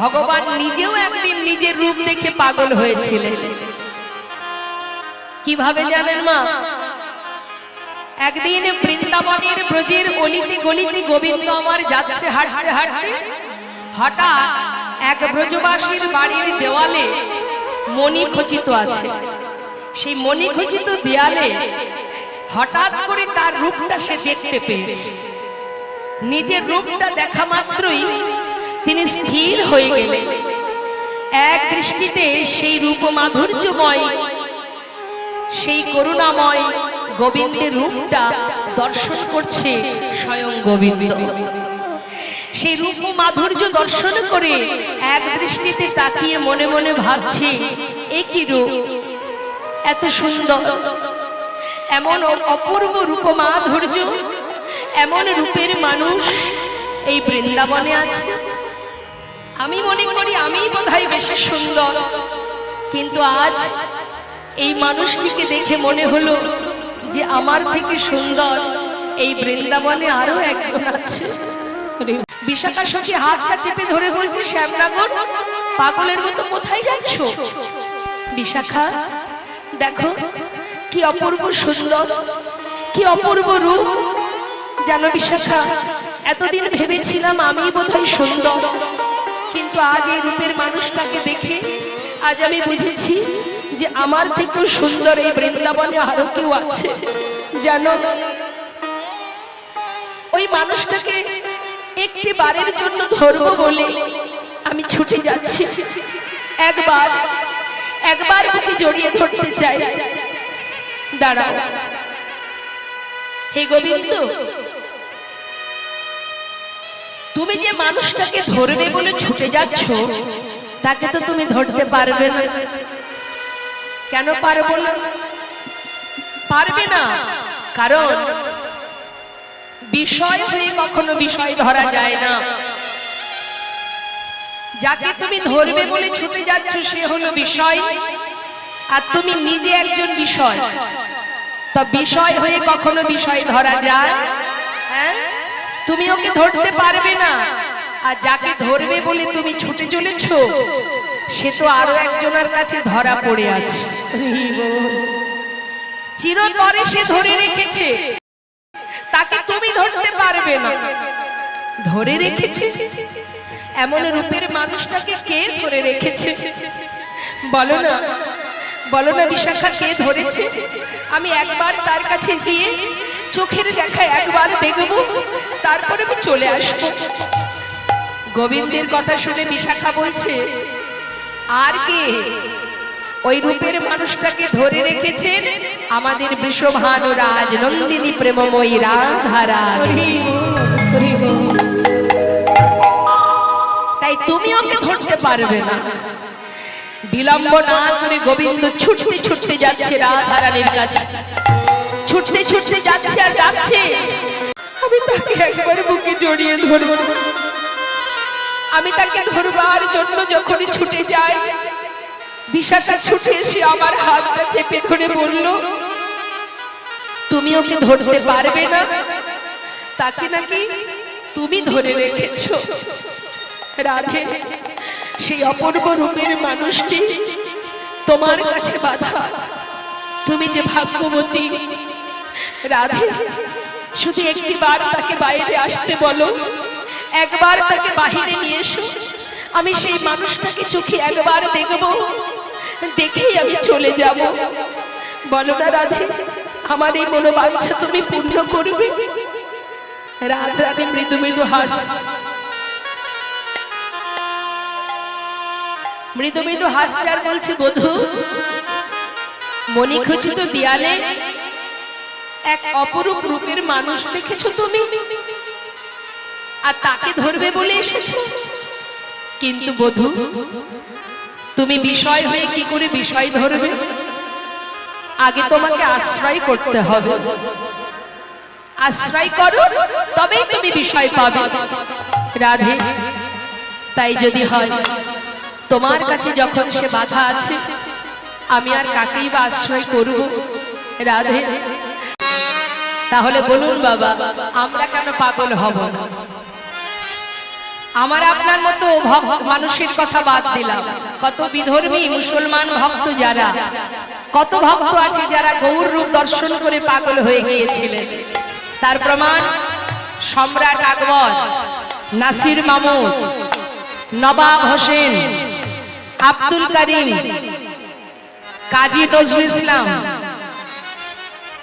ভগবান নিজেও একদিন নিজের রূপ দেখে পাগল হয়েছিলেন। কীভাবে জানেন মা? একদিন বৃন্দাবনের ব্রজের অলিতে গলিতে গোবিন্দ আমার যাচ্ছে হাঁটতে হাঁটতে, হঠাৎ এক ব্রজবাসীর বাড়ির দেওয়ালে মণি খচিত আছে। সেই মণি খচিত দেয়ালে হঠাৎ করে তার রূপটা সে দেখতে পেয়েছে। নিজের রূপটা দেখা মাত্রই তিনি স্থির হয়ে গেলেন। এক দৃষ্টিতে সেই রূপ মাধুর্যময় সেই করুণাময় গোবিন্দের রূপটা দর্শন করছে স্বয়ং গোবিন্দ। সেই রূপ মাধুর্য দর্শন করে এক দৃষ্টিতে তাকিয়ে মনে মনে ভাবছে একই রূপ? এত সুন্দর। এমন অপূর্ব রূপ মাধুর্য এমন রূপের মানুষ এই বৃন্দাবনে আছে। আমি মনে করি আমি বোধহয় বেশি সুন্দর। কিন্তু আজ এই মানুষটিকে দেখে মনে হলো যে আমার থেকে সুন্দর এই বৃন্দাবনে আরও একজন আছে। বিশাখা সখী হাতটা চেপে ধরে বলছে, শ্যামনগর, পাগলের মতো কোথায় যাচ্ছ? বিশাখা, দেখো, কি অপূর্ব সুন্দর, কি অপূর্ব রূপ। জানো বিশাখা, এতদিন ভেবেছিলাম আমি বোধহয় সুন্দর। কিন্তু আজ এই রূপের মানুষটাকে দেখে আজ আমি বুঝেছি যে আমার থেকেও সুন্দর এই বৃন্দাবনে আরও কেউ আছে। জানো, ওই মানুষটাকে একটি বারের জন্য ধরবো বলে আমি ছুটে যাচ্ছি। একবার একবার ওকে জড়িয়ে ধরতে চাই। দাঁড়াও। হে গোবিন্দ তুমি যে মানুষটাকে ধরবে বলে ছুটে যাচ্ছ, তাকে তো তুমি ধরতে পারবে না। কেন পারব না? পারবে না। কারণ বিষয় হয়ে কখনো বিষয় ধরা যায় না। যাকে তুমি ধরবে বলে ছুটে যাচ্ছ, সে হলো বিষয়। আর তুমি নিজে একজন বিষয়। তা বিষয় হয়ে কখনো বিষয় ধরা যায়? হ্যাঁ? তুমি ওকে ধরতে পারবে না। আর যাকে ধরবে বলে তুমি ছুটে চলেছ, সে তো আরও একজনের কাছে ধরা পড়ে আছে। চিরতরে সে ধরে রেখেছে। তাকে তুমি ধরতে পারবে না। ধরে রেখেছে? এমন রূপের মানুষটাকে কে ধরে রেখেছে? বলো না। বলো না বিশাখা, কে ধরেছে? আমি একবার তার কাছে গিয়ে চোখের দেখা একবার দেখব, তারপরে আমি চলে আসব। গোবিন্দের কথা শুনে বিশাখা বলছে, আর কে? ওই রূপের মানুষটাকে ধরে রেখেছেন আমাদের বৃষভানু রাজ নন্দিনী প্রেমময়ী রাধারা তাই তুমি ওকে ধরতে পারবে না। বিলম্ব না করে গোবিন্দ ছুটতে ছুটতে যাচ্ছে রাধারানীর কাছে। ছুটতে ছুটতে যাচ্ছে আর ডাকছে। আমি তাকে একবার বুকে জড়িয়ে ধরব। আমি তাকে ধরবার জন্য যখনই ছুটে যাই বিশাখা ছুটে এসে আমার হাতটা চেপে ধরে বলল, তুমি ওকে ধরতে পারবে না? তাকে নাকি তুমি ধরে রেখেছ? রাধে, সেই অপূর্ব রূপের মানুষটি তোমার কাছে বাধা। তুমি যে ভাগ্যবতী রাধে, শুধু একটি বার তাকে বাইরে আসতে বলো। একবার তাকে বাহিরে নিয়ে এসো। আমি সেই মানুষটাকে চোখে একবার দেখব। দেখেই আমি চলে যাব। বলো না রাধে, আমার এই মনোবাঞ্ছা তুমি পূর্ণ করবে। রাধে রাধে, মৃদু মৃদু হাস। মৃদু মৃদু হাসছে আর বলছে, বধু, মণিখচিত দেয়ালে এক অপরূপ রূপের মানুষ দেখেছ তুমি? আর তাকে ধরবে বলে এসেছ? কিন্তু বধু, তুমি বিষয় হয়ে কি করে বিষয় ধরবে? আগে তোমাকে আশ্রয় করতে হবে। আশ্রয় করো, তবেই তুমি বিষয় পাবে। রাধে, তাই যদি হয়, তোমার কাছে যখন সে বাধা আছে, আমি আর কাকেই বা আশ্রয় করব? রাধে তাহলে বলুন বাবা, আমরা কেন পাগল হব? আমার আপনার মতো ভক্ত মানুষের কথা বাদ দিলাম। কত বিধর্মী মুসলমান ভক্ত যারা, কত ভক্ত আছে যারা গৌর রূপ দর্শন করে পাগল হয়ে গিয়েছিলেন। তার প্রমাণ, সম্রাট আকবর, নাসির মামুদ নবাব হোসেন, আব্দুল করিম, কাজী নজরুল ইসলাম।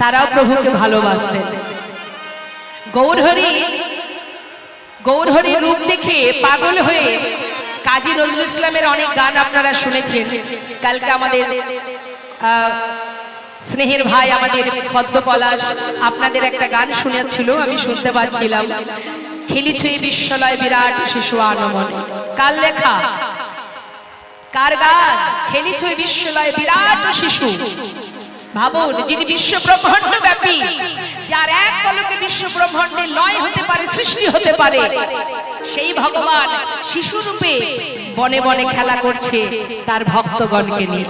তারাও প্রভুকে ভালোবাসতেন। গৌরহরি গৌরহরি রূপ দেখে পাগল হয়ে কাজী নজরুল ইসলামের অনেক গান আপনারা শুনেছেন। কালকে আমাদের স্নেহের ভাই আমাদের পদ্ম পলাশ আপনাদের একটা গান শুনেছিল, আমি শুনতে পাচ্ছিলাম। খেলিছুই বিশ্বলয় বিরাট শিশু আনমনে কার লেখা? কার গান? খেলিছুই বিশ্বলয় বিরাট শিশু। ভাবুন যিনি বিশ্ব ব্রহ্মাণ্ড ব্যাপী যার এক পলকে বিশ্ব ব্রহ্মাণ্ডে লয় হতে পারে সৃষ্টি হতে পারে সেই ভগবান শিশু রূপে বনে বনে খেলা করছে তার ভক্তগণকে নিয়ে।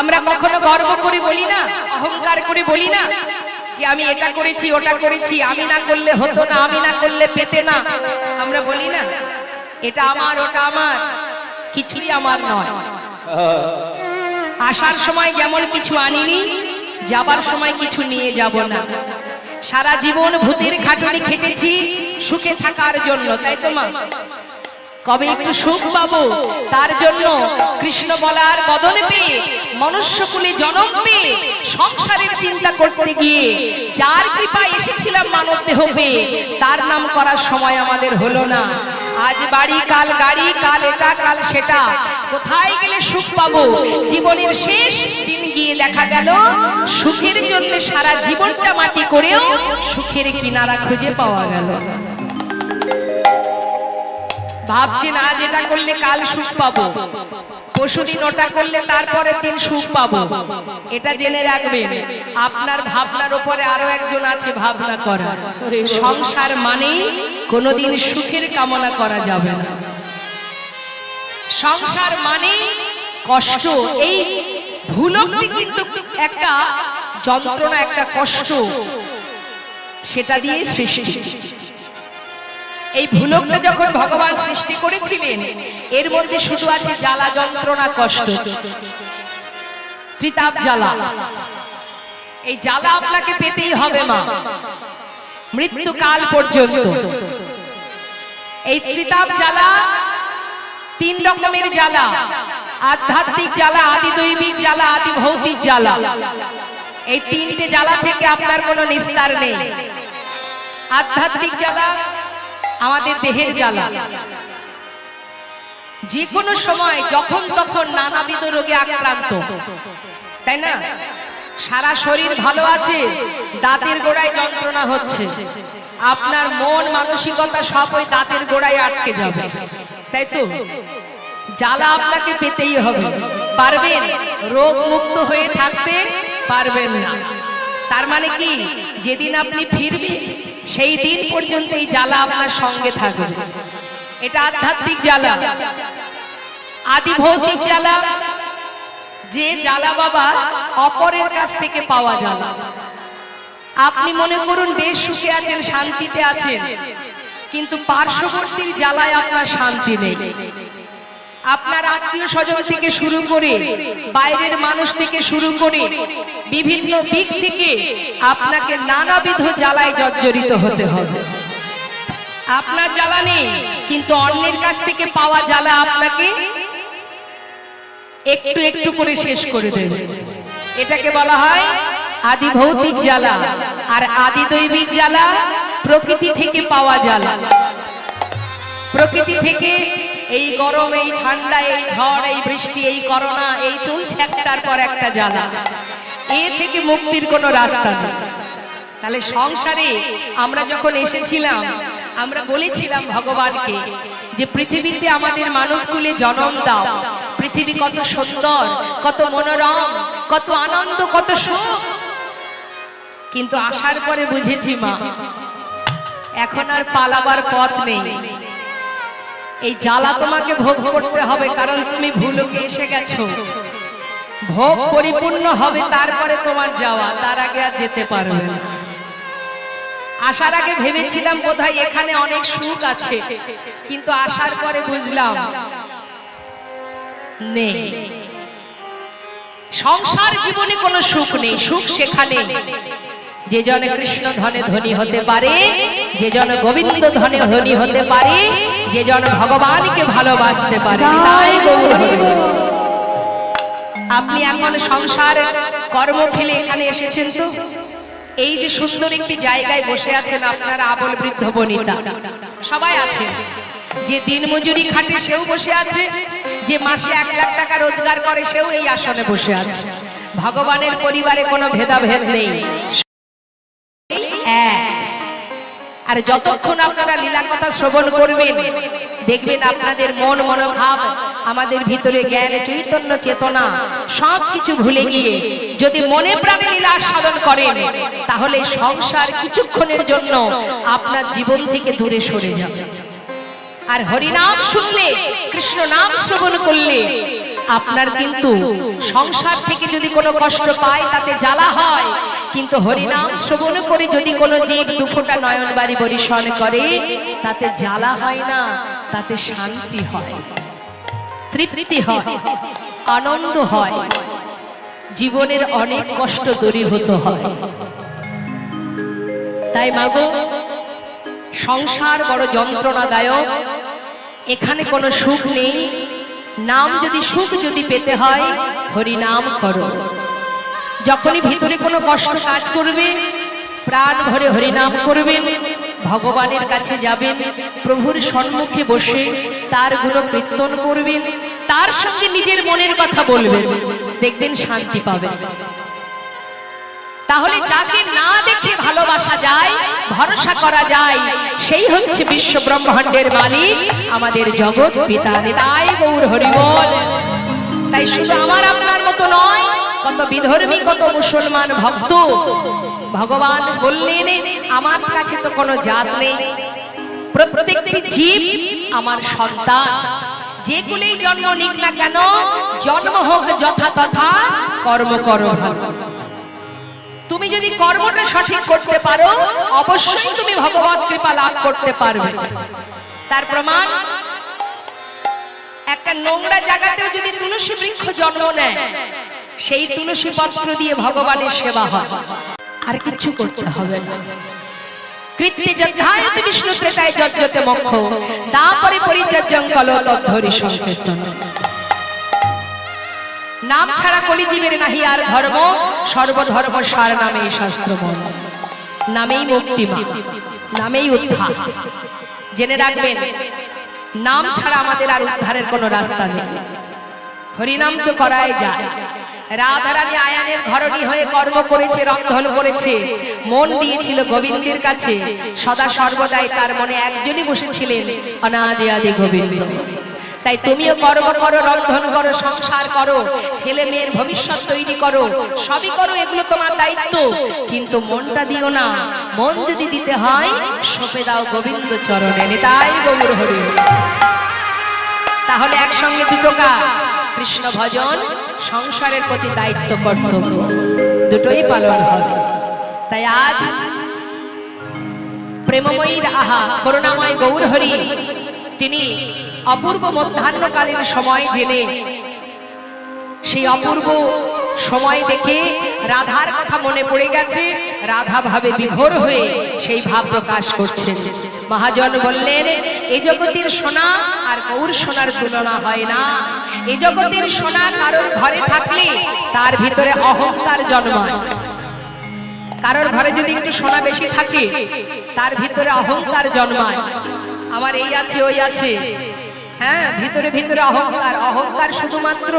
আমরা কখনো গর্ব করে বলি না অহংকার করে বলি না যে আমি এটা করেছি ওটা করেছি আমি না করলে হতো না আমি না করলে পেতে না। আমরা বলি না এটা আমার ওটা আমার কিছুই আমার নয়। আসার সময় যেমন কিছু আনিনি, যাবার সময় কিছু নিয়ে যাব না। সারা জীবন ভূতের খাটুনি খেটেছি, সুখে থাকার জন্য, তাই তো মা? কবে একটু সুখ পাবো? তার জন্য কৃষ্ণ বলার বদলে পেয়ে মনুষ্যকুলে জনম পেয়ে সংসারের চিন্তা করতে গিয়ে যার কৃপায় এসেছিলাম মানব দেহ পেয়ে তার নাম করার সময় আমাদের হলো না। আজ বাড়ি কাল গাড়ি কাল এটা কাল সেটা। কোথায় গেলে সুখ পাবো? জীবনের শেষ দিন গিয়ে দেখা গেল সুখের জন্য সারা জীবনটা মাটি করেও সুখের কিনারা খুঁজে পাওয়া গেল। না ভাবছেন আজ এটা করলে কাল সুখ পাবো। পরশুদিন ওটা করলে তারপরের দিন সুখ পাবো। এটা জেনে রাখবেন, আপনার ভাবনার উপরে আরও একজন আছে ভাবনা করা। সংসার মানেই কোনোদিন সুখের কামনা করা যাবে না। সংসার মানেই কষ্ট, এই ভুলকটি কিন্তু একটা যন্ত্রণা, একটা কষ্ট, সেটা দিয়ে সৃষ্টি। এই ভুলকটা যখন ভগবান সৃষ্টি করেছিলেন, এর মধ্যে শুধু আছে জ্বালা, যন্ত্রণা, কষ্ট। ত্রিতাপ জ্বালা। এই জ্বালা আপনাকে পেতেই হবে, মা। মৃত্যুকাল পর্যন্ত। এই ত্রিতাপ জ্বালা তিন রকমের জ্বালা। আধ্যাত্মিক জ্বালা আদি দৈবিক জ্বালা, আদি ভৌতিক জ্বালা। এই তিনটে জ্বালা থেকে আপনার কোনো নিস্তার নেই। আধ্যাত্মিক জ্বালা আমাদের দেহের জ্বালা। যে কোনো সময় যখন তখন নানাবিধ রোগে আক্রান্ত। তাই না? সারা শরীর ভালো আছে দাঁতের গোড়ায় যন্ত্রণা হচ্ছে। আপনার মন মানসিকতা সব ওই দাঁতের গোড়ায় আটকে যাবে। তাই তো? জ্বালা আপনাকে পেতেই হবে। পারবেন? রোগ মুক্ত হয়ে থাকতে পারবেন না। তার মানে কি? যেদিন আপনি ফিরবেন, সেই দিন পর্যন্ত এই জ্বালা আপনার সঙ্গে থাকবে। এটা আধ্যাত্মিক জ্বালা। আদি ভৌতিক জ্বালা, যে জ্বালা বাবা অপরের কাছ থেকে পাওয়া জ্বালা আপনি মনে করুন, বেশ সুখে আছেন, শান্তিতে আছেন, কিন্তু পার্শ্ববর্তীর জ্বালায় আপনার শান্তি নেই। আপনার আত্মীয় স্বজন থেকে শুরু করে বাইরের মানুষ থেকে শুরু করে বিভিন্ন দিক থেকে আপনাকে নানাবিধ জ্বালায় জর্জরিত হতে হবে। আপনার জ্বালা নেই, কিন্তু অন্যের কাছ থেকে পাওয়া জ্বালা আপনাকে একটু একটু করে শেষ করে দেবে। এটাকে বলা হয় আদি ভৌতিক জ্বালা আর আদি দৈবিক জ্বালা প্রকৃতি থেকে পাওয়া জ্বালা। প্রকৃতি থেকে এই গরম, এই ঠান্ডা, এই ঝড়, এই বৃষ্টি, এই করোনা, এই চলছে একটার পর একটা জ্বালা। এ থেকে মুক্তির কোনো রাস্তা নেই। তাহলে সংসারে আমরা যখন এসেছিলাম, আমরা বলেছিলাম ভগবানকে যে পৃথিবীতে আমাদের মানবকুলে জনম দাও। পৃথিবী কত সুন্দর, কত মনোরম, কত আনন্দ, কত সুখ। কিন্তু আসার পরে বুঝেছি মা, এখন আর পালাবার পথ নেই। এই জ্বালা তোমাকে ভোগ করতে হবে, কারণ তুমি ভুলকে এসে গেছো। ভোগ পরিপূর্ণ হবে তারপরে তোমার যাওয়া, তার আগে আর যেতে পারবে আসার আগে ভেবেছিলাম বোধহয় এখানে অনেক সুখ আছে, কিন্তু আসার পরে বুঝলাম, নেই। সংসার জীবনে কোনো সুখ নেই, সুখ সেখানে যে জন কৃষ্ণ ধনে ধনী হতে পারে যে জন গোবিন্দ ধনে ধনী হতে পারে যে জন ভগবানকে ভালোবাসতে পারে। আপনি এখন সংসার কর্ম ফেলে এখানে এসেছেন তো? এই যে সুন্দর একটি জায়গায় বসে আছেন আপনারা আবল বৃদ্ধ বনিতা। সবাই আছে। যে দিন মজুরি খাটে সেও বসে আছে। যে মাসে এক লাখ টাকা রোজগার করে সেও এই আসনে বসে আছে। ভগবানের পরিবারে কোনো ভেদাভেদ নেই। আর যতক্ষণ আপনারা লীলা কথা শ্রবণ করবেন, দেখবেন আপনাদের মন মনোভাব আমাদের ভিতরে জ্ঞান, চৈতন্য, চেতনা সব কিছু ভুলে গিয়ে যদি মনে প্রাণে লীলা সাধন করেন, তাহলে সংসার কিছুক্ষণের জন্য আপনার জীবন থেকে দূরে সরে যাবে। আর হরিনাম শুনলে, কৃষ্ণ নাম শ্রবণ করলে আপনার কিন্তু সংসার থেকে যদি কোনো কষ্ট পায়, তাতে জ্বালা হয়। কিন্তু হরিনাম শ্রবণ করে যদি কোনো জীব দুঃখটা নয়ন বাড়ি পরিশন করে, তাতে জ্বালা হয় না, তাতে শান্তি হয়। তৃপ্তি হয়, আনন্দ হয়। জীবনের অনেক কষ্ট দূরীভূত হয়। তাই মাগো সংসার বড় যন্ত্রণাদায়ক। এখানে কোনো সুখ নেই নাম যদি সুখ যদি পেতে হয় হরি নাম করো। যখনই ভিতরে কোনো কষ্ট কাজ করবে, প্রাণ ভরে হরি নাম করবেন ভগবানের কাছে যাবেন প্রভুর সম্মুখে বসে তারগুলো কীর্তন করবেন তার সঙ্গে নিজের মনের কথা বলবেন দেখবেন শান্তি পাবেন। তাহলে যাকে না দেখে ভালোবাসা যায় ভরসা করা যায় সেই হচ্ছে বিশ্ব ব্রহ্মাণ্ডের মালিক আমাদের জগৎ পিতা নিতাই গৌর হরিবল। তাই শুধু আমার আপনার মতো নয় কত বিধর্মী কত মুসলমান ভক্ত ভগবান বললেন আমার কাছে তো কোনো জাত নেই। প্রত্যেকটি জীব আমার সন্তান। যেগুলোই জন্ম নিক না কেন জন্ম হোক যথা তথা কর্ম করো তুমি যদি কর্মটা সঠিক করতে পারো, অবশ্যই তুমি ভগবত কৃপা লাভ করতে পারবে। তার প্রমাণ, একটা নোংরা জায়গাতেও যদি তুলসী বৃক্ষ জন্ম নেয়, সেই তুলসী পত্র দিয়ে ভগবানের সেবা হয়। আর কিছু করতে হবে না। কৃত্যে যজ্ঞায়ত বিষ্ণু ত্রেতায় যজ্জতে মক্ষ। তারপরে পরিচর্যং কল তদ্ধরি সংকীর্তন। নাম ছাড়া কলিজীবের নাহি আর ধর্ম, সর্বধর্ম সার নামে শাস্ত্র নামেই মুক্তি মা, নামেই উদ্ধার। জেনে রাখবেন, নাম ছাড়া আমাদের আর উদ্ধারের কোনো রাস্তা নেই। হরিনাম তো করাই যায়। রাধারানী আয়ানের ঘরণী হয়ে কর্ম করেছে, রন্ধন করেছে, মন দিয়েছিল গোবিন্দের কাছে। সদা সর্বদাই তার মনে একজনই বসেছিলেন অনাদি আদি গোবিন্দ। তাই তুমিও কর্ম করো, রন্ধন করো, সংসার করো, ছেলে মেয়ের ভবিষ্যৎ তৈরি করো, সবই করো, এগুলো তোমার দায়িত্ব। কিন্তু মনটা দিও না, মন যদি দিতে হয়, সপে দাও গোবিন্দ চরণে তাই গৌর হরি। তাহলে একসঙ্গে দুটো কাজ, কৃষ্ণ ভজন, সংসারের প্রতি দায়িত্ব কর্তব্য, দুটোই পালন হবে। তাই আজ প্রেমময়ীর আহা, করুণাময় গৌর হরি তিনি অপূর্ব মধ্যাহ্নকালীন সময় জেনে সেই অপূর্ব সময় দেখে রাধার কথা মনে পড়ে গেছে। রাধা ভাবে বিভোর হয়ে সেই ভাব প্রকাশ করছেন। মহাজন বললেন, এ জগতের সোনা আর গৌর সোনার তুলনা হয় না। এ জগতের সোনা কারোর ঘরে থাকলে তার ভিতরে অহংকার জন্মায়। কারোর ঘরে যদি একটু সোনা বেশি থাকে, তার ভিতরে অহংকার জন্মায়। আমার এই আছে, ওই আছে। হ্যাঁ ভিতরে ভিতরে অহংকার অহংকার শুধুমাত্র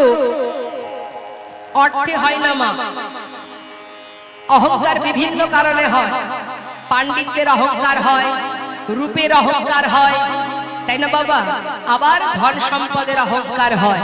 অর্থে হয় না, মা। অহংকার বিভিন্ন কারণে হয়। পাণ্ডিত্যের অহংকার হয়, রূপের অহংকার হয়। তাই না, বাবা? আবার ধন সম্পদের অহংকার হয়।